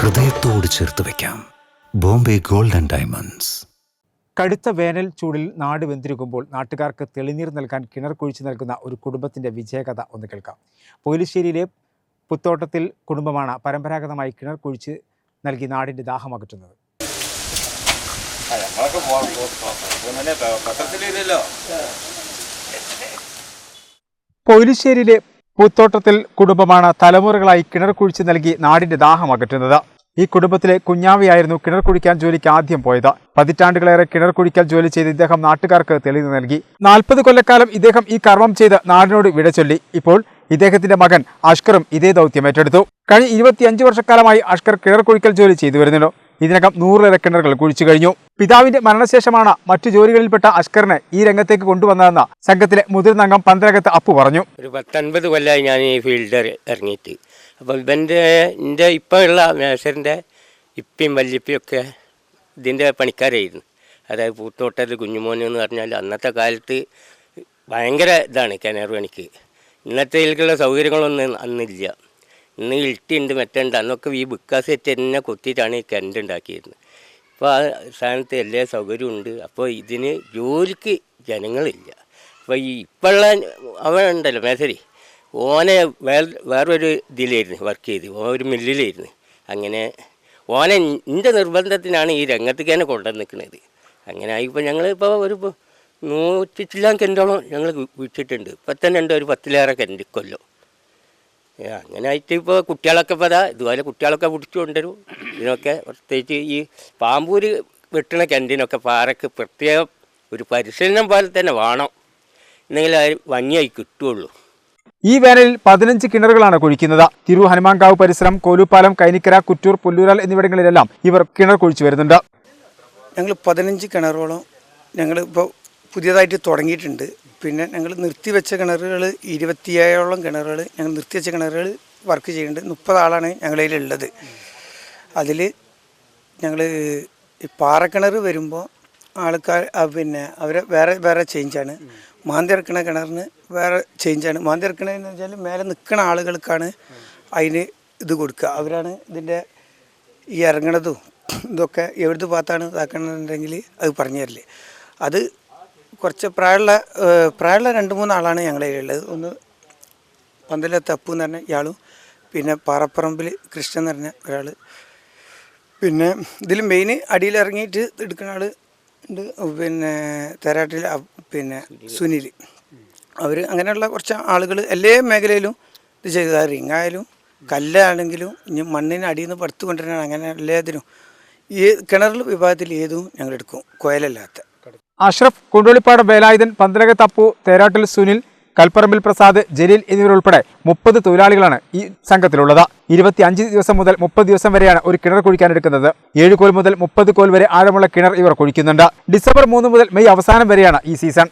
ഹൃദയത്തോട് ചേർത്ത് വെക്കാം. Bombay golden diamonds. കടുത്ത വേനൽ ചൂടിൽ നാട് വെന്തിരിക്കുമ്പോൾ നാട്ടുകാർക്ക് തെളിനീർ നൽകാൻ കിണർ കുഴിച്ചു നൽകുന്ന ഒരു കുടുംബത്തിന്റെ വിജയകഥ ഒന്ന് കേൾക്കാം. പൊയിലിശ്ശേരിയിലെ പുത്തോട്ടത്തിൽ കുടുംബമാണ് പരമ്പരാഗതമായി കിണർ കുഴിച്ച് നൽകി നാടിന്റെ ദാഹമകറ്റുന്നത് പൊയിലിശ്ശേരിയിലെ പുത്തോട്ടത്തിൽ കുടുംബമാണ് തലമുറകളായി കിണർ കുഴിച്ച് നൽകി നാടിന്റെ ദാഹം അകറ്റുന്നത്. ഈ കുടുംബത്തിലെ കുഞ്ഞാവിയായിരുന്നു കിണർ കുഴിക്കാൻ ജോലിക്ക് ആദ്യം പോയത്. പതിറ്റാണ്ടുകളേറെ കിണർ കുഴിക്കൽ ജോലി ചെയ്ത് ഇദ്ദേഹം നാട്ടുകാർക്ക് തെളിവ് നൽകി. നാൽപ്പത് കൊല്ലക്കാലം ഇദ്ദേഹം ഈ കർമ്മം ചെയ്ത് നാടിനോട് വിട ചൊല്ലി. ഇപ്പോൾ ഇദ്ദേഹത്തിന്റെ മകൻ അഷ്കറും ഇതേ ദൗത്യം ഏറ്റെടുത്തു. കഴിഞ്ഞ ഇരുപത്തിയഞ്ച് വർഷക്കാലമായി അഷ്കർ കിണർ കുഴിക്കൽ ജോലി ചെയ്തു വരുന്നുണ്ട്. ഇതിനകം നൂറിലേറെ കിണറുകൾ കുഴിച്ചു കഴിഞ്ഞു. പിതാവിന്റെ മരണശേഷമാണ് മറ്റു ജോലികളിൽപ്പെട്ട അഷ്കറിനെ ഈ രംഗത്തേക്ക് കൊണ്ടുവന്നതെന്ന് സംഘത്തിലെ മുതിർന്ന അംഗം പന്തരകത്ത് അപ്പു പറഞ്ഞു. ഒരു പത്തൊൻപത് കൊല്ലമായി ഞാൻ ഈ ഫീൽഡിൽ ഇറങ്ങിയിട്ട്. അപ്പോൾ ഇവന്റെ എന്റെ ഇപ്പോൾ ഉള്ള മേശറിന്റെ ഇപ്പിയും വല്യപ്പിയും ഒക്കെ ഇതിന്റെ പണിക്കാരായിരുന്നു. അതായത് പൂത്തോട്ടത്തിൽ കുഞ്ഞുമോൻ എന്ന് പറഞ്ഞാൽ അന്നത്തെ കാലത്ത് ഭയങ്കര ഇതാണ് കിണർ പണിക്ക്. ഇന്നത്തെ ഇതിലേക്കുള്ള സൗകര്യങ്ങളൊന്നും അന്നില്ല. ഇന്ന് ഇൽട്ടിയുണ്ട് മറ്റുണ്ട്. അന്നൊക്കെ ഈ ബുക്കാ സെറ്റ് തന്നെ കൊത്തിയിട്ടാണ് ഈ കിണറ്റ് ഉണ്ടാക്കിയിരുന്നത് ഇപ്പോൾ ആ സ്ഥാനത്ത് എല്ലാ സൗകര്യമുണ്ട് അപ്പോൾ ഇതിന് ജോലിക്ക് ജനങ്ങളില്ല. അപ്പോൾ ഈ ഇപ്പോഴുള്ള അവൻ ഉണ്ടല്ലോ മേസരി ഓനെ വേറെ വേറൊരു ഇതിലായിരുന്നു വർക്ക് ചെയ്ത്. ഒരു മില്ലിലായിരുന്നു. അങ്ങനെ ഓനെ എന്റെ നിർബന്ധത്തിനാണ് ഈ രംഗത്തേക്ക് തന്നെ കൊണ്ടു നിൽക്കുന്നത് അങ്ങനെ ആയിപ്പോൾ ഞങ്ങൾ ഇപ്പോൾ ഒരു നൂറ്റി ചില്ലാൻ കെന്റോളം ഞങ്ങൾ വിളിച്ചിട്ടുണ്ട് ഇപ്പം തന്നെ ഉണ്ട് ഒരു പത്തിലേറെ കെന്റ് കൊല്ലം. അങ്ങനെ ആയിട്ട് ഇപ്പോൾ കുട്ടികളൊക്കെ ഇപ്പോൾ അതാ ഇതുപോലെ കുട്ടികളൊക്കെ പിടിച്ചു കൊണ്ടുവരും. ഇതിനൊക്കെ പ്രത്യേകിച്ച് ഈ പാമ്പൂര് വെട്ടണ കിണറ്റിനൊക്കെ പാറക്ക് പ്രത്യേകം ഒരു പരിശീലനം പോലെ തന്നെ വേണം. എന്നെങ്കിൽ അത് ഭംഗിയായി കിട്ടുള്ളൂ. ഈ വേനലിൽ പതിനഞ്ച് കിണറുകളാണ് കുഴിക്കുന്നത്. തിരു ഹനുമാൻകാവ് പരിസരം കോലുപാലം കൈനിക്കര കുറ്റൂർ പുല്ലൂരാൽ എന്നിവിടങ്ങളിലെല്ലാം ഇവർ കിണർ കുഴിച്ചു വരുന്നുണ്ട്. ഞങ്ങൾ പതിനഞ്ച് കിണറോളം ഞങ്ങൾ ഇപ്പോൾ പുതിയതായിട്ട് തുടങ്ങിയിട്ടുണ്ട്. പിന്നെ ഞങ്ങൾ നിർത്തിവെച്ച കിണറുകൾ ഇരുപത്തിയേഴോളം കിണറുകൾ ഞങ്ങൾ നിർത്തിവെച്ച കിണറുകൾ വർക്ക് ചെയ്യുന്നുണ്ട്. മുപ്പതാളാണ് ഞങ്ങളുടെ കയ്യിലുള്ളത് അതിൽ ഞങ്ങൾ ഈ പാറക്കിണർ വരുമ്പോൾ ആൾക്കാർ പിന്നെ അവരെ വേറെ വേറെ ചേഞ്ചാണ് മാന്തിറക്കണ കിണറിന് വേറെ ചേഞ്ചാണ് മാന്തിറക്കണെന്ന് വെച്ചാൽ മേലെ നിൽക്കുന്ന ആളുകൾക്കാണ് അതിന് ഇത് കൊടുക്കുക അവരാണ് ഇതിന്റെ ഈ ഇറങ്ങണതും ഇതൊക്കെ എവിടുത്തെ ഭാഗത്താണ് ഇതാക്കണമെന്നുണ്ടെങ്കിൽ അത് പറഞ്ഞു തരില്ലേ അത് കുറച്ച് പ്രായമുള്ള പ്രായമുള്ള രണ്ട് മൂന്നാളാണ് ഞങ്ങളുടെ ഉള്ളത് ഒന്ന് പന്തല തപ്പു എന്ന് പറഞ്ഞ ഇയാളും പിന്നെ പാറപ്പറമ്പിൽ കൃഷ്ണൻ എന്ന് പറഞ്ഞ ഒരാൾ പിന്നെ ഇതിൽ മെയിൻ അടിയിൽ ഇറങ്ങിയിട്ട് എടുക്കുന്ന ആൾ ഉണ്ട്. പിന്നെ തേരാട്ടിൽ പിന്നെ സുനിൽ. അവർ അങ്ങനെയുള്ള കുറച്ച് ആളുകൾ എല്ലാ മേഖലയിലും ഇത് ചെയ്തത്. റിങ്ങായാലും കല്ലാണെങ്കിലും ഇനി മണ്ണിന് അടിയിൽ നിന്ന് പടുത്തു കൊണ്ടുവരാൻ അങ്ങനെ എല്ലാത്തിനും. ഈ കിണറിൽ വിഭാഗത്തിൽ ഏതും ഞങ്ങൾ എടുക്കും. കോയലല്ലാത്ത. അഷ്റഫ് കുണ്ടോളിപ്പാട് വേലായുധൻ പന്തലക തപ്പു തേരാട്ടിൽ സുനിൽ കൽപ്പറമ്പിൽ പ്രസാദ് ജലീൽ എന്നിവരുൾപ്പെടെ മുപ്പത് തൊഴിലാളികളാണ് ഈ സംഘത്തിലുള്ളത്. ഇരുപത്തിയഞ്ച് ദിവസം മുതൽ മുപ്പത് ദിവസം വരെയാണ് ഒരു കിണർ കുഴിക്കാൻ എടുക്കുന്നത് ഏഴ് കോൽ മുതൽ മുപ്പത് കോൽ വരെ ആഴമുള്ള കിണർ ഇവർ കുഴിക്കുന്നുണ്ട്. ഡിസംബർ മൂന്ന് മുതൽ മെയ് അവസാനം വരെയാണ് ഈ സീസൺ.